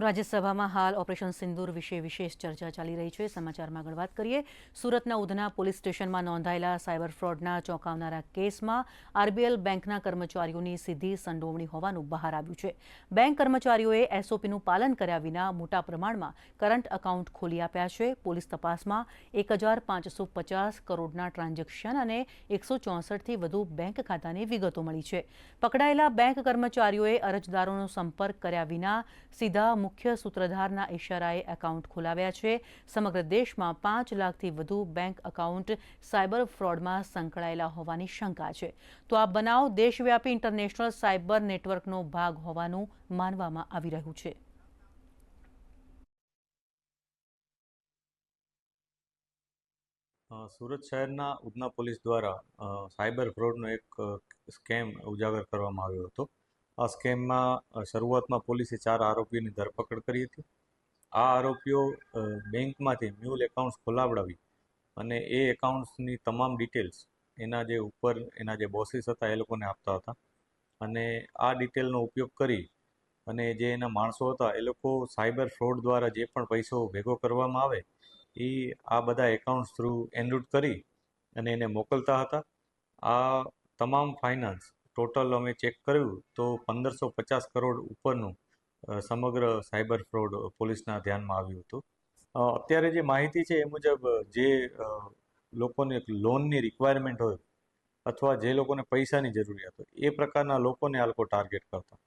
રાજ્યસભામાં હાલ ઓપરેશન સિંદૂર વિશે વિશેષ ચર્ચા ચાલી રહી છે. સમાચારમાં આગળ વાત કરીએ. સુરતના ઉધના પોલીસ સ્ટેશનમાં નોંધાયેલા સાયબર ફ્રોડના ચોંકાવનારા કેસમાં આરબીએલ બેંકના કર્મચારીઓની સીધી સંડોવણી હોવાનું બહાર આવ્યું છે. બેંક કર્મચારીઓએ એસઓપીનું પાલન કર્યા વિના મોટા પ્રમાણમાં કરંટ એકાઉન્ટ ખોલી આપ્યા છે. પોલીસ તપાસમાં એક હજાર પાંચસો પચાસ કરોડના ટ્રાન્ઝેક્શન અને એકસો ચોસઠથી વધુ બેંક ખાતાની વિગતો મળી છે. પકડાયેલા બેંક કર્મચારીઓએ અરજદારોનો સંપર્ક કર્યા વિના સીધા મુખ્ય સૂત્રધારના ઇશારાએ એકાઉન્ટ ખોલાવ્યા છે. સમગ્ર દેશમાં પાંચ લાખથી વધુ બેંક એકાઉન્ટ સાયબર ફ્રોડમાં સંકળાયેલા હોવાની શંકા છે. તો આ બનાવ દેશવ્યાપી ઇન્ટરનેશનલ સાયબર નેટવર્કનો ભાગ હોવાનું માનવામાં આવી રહ્યું છે. સુરત શહેરના ઉધના પોલીસ દ્વારા સાયબર ફ્રોડનો એક સ્કેમ ઉજાગર કરવામાં આવ્યો હતો. આ સ્કેમમાં શરૂઆતમાં પોલીસે ચાર આરોપીઓની ધરપકડ કરી હતી. આ આરોપીઓ બેંકમાંથી મ્યુલ એકાઉન્ટ્સ ખોલાવડાવી અને એ એકાઉન્ટ્સની તમામ ડિટેલ્સ એના જે ઉપર, એના જે બોસીસ હતા એ લોકોને આપતા હતા. અને આ ડિટેલનો ઉપયોગ કરી અને જે એના માણસો હતા એ લોકો સાયબર ફ્રોડ દ્વારા જે પણ પૈસો ભેગો કરવામાં આવે, એ આ બધા એકાઉન્ટ્સ થ્રુ એનરૂટ કરી અને એને મોકલતા હતા. આ તમામ ફાઇનાન્સ ટોટલ અમે ચેક કર્યું તો પંદરસો પચાસ કરોડ ઉપરનું સમગ્ર સાયબર ફ્રોડ પોલીસના ધ્યાનમાં આવ્યું હતું. અત્યારે જે માહિતી છે એ મુજબ, જે લોકોને લોનની રિક્વાયરમેન્ટ હોય અથવા જે લોકોને પૈસાની જરૂરિયાત હોય, એ પ્રકારના લોકોને આ લોકો ટાર્ગેટ કરતા.